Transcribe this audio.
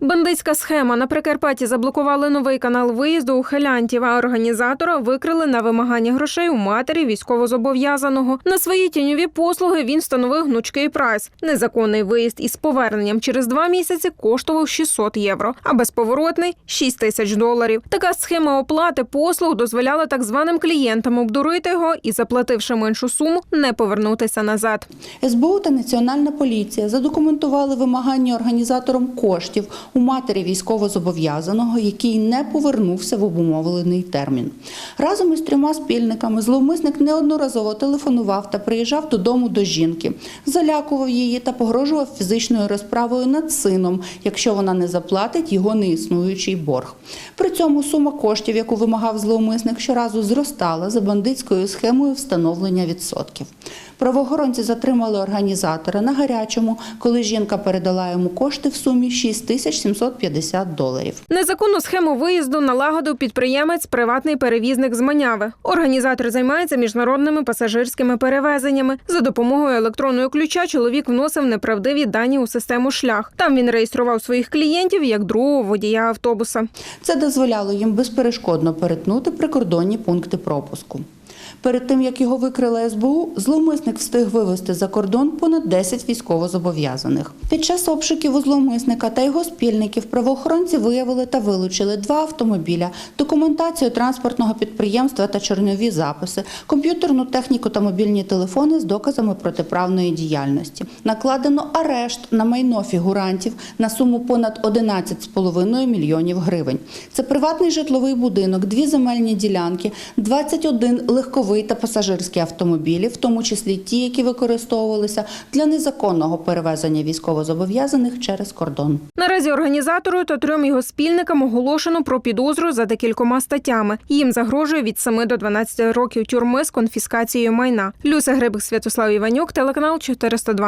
Бандитська схема на Прикарпатті заблокували новий канал виїзду ухилянтів, а організатора викрили на вимагання грошей у матері військовозобов'язаного. На свої тіньові послуги він встановив гнучкий прайс. Незаконний виїзд із поверненням через два місяці коштував 600 євро, а безповоротний 6 тисяч доларів. Така схема оплати послуг дозволяла так званим клієнтам обдурити його і, заплативши меншу суму, не повернутися назад. СБУ та Національна поліція задокументували вимагання організатором коштів у матері військовозобов'язаного, який не повернувся в обумовлений термін. Разом із трьома спільниками зловмисник неодноразово телефонував та приїжджав додому до жінки, залякував її та погрожував фізичною розправою над сином, якщо вона не заплатить його неіснуючий борг. При цьому сума коштів, яку вимагав зловмисник, щоразу зростала за бандитською схемою встановлення відсотків. Правоохоронці затримали організатора на гарячому, коли жінка передала йому кошти в сумі 6750 доларів. Незаконну схему виїзду налагодив підприємець, приватний перевізник з Маняви. Організатор займається міжнародними пасажирськими перевезеннями. За допомогою електронного ключа чоловік вносив неправдиві дані у систему шлях. Там він реєстрував своїх клієнтів як другого водія автобуса. Це дозволяло їм безперешкодно перетнути прикордонні пункти пропуску. Перед тим, як його викрила СБУ, зловмисник встиг вивезти за кордон понад 10 військовозобов'язаних. Під час обшуків у зловмисника та його спільників правоохоронці виявили та вилучили два автомобіля, документацію транспортного підприємства та чорнові записи, комп'ютерну техніку та мобільні телефони з доказами протиправної діяльності. Накладено арешт на майно фігурантів на суму понад 11,5 мільйонів гривень. Це приватний житловий будинок, дві земельні ділянки, 21 легковий та пасажирські автомобілі, в тому числі ті, які використовувалися для незаконного перевезення військовозобов'язаних через кордон. Наразі організатору та трьом його спільникам оголошено про підозру за декількома статтями. Їм загрожує від 7 до 12 років тюрми з конфіскацією майна. Люся Грибик, Святослав Іванюк, телеканал 402.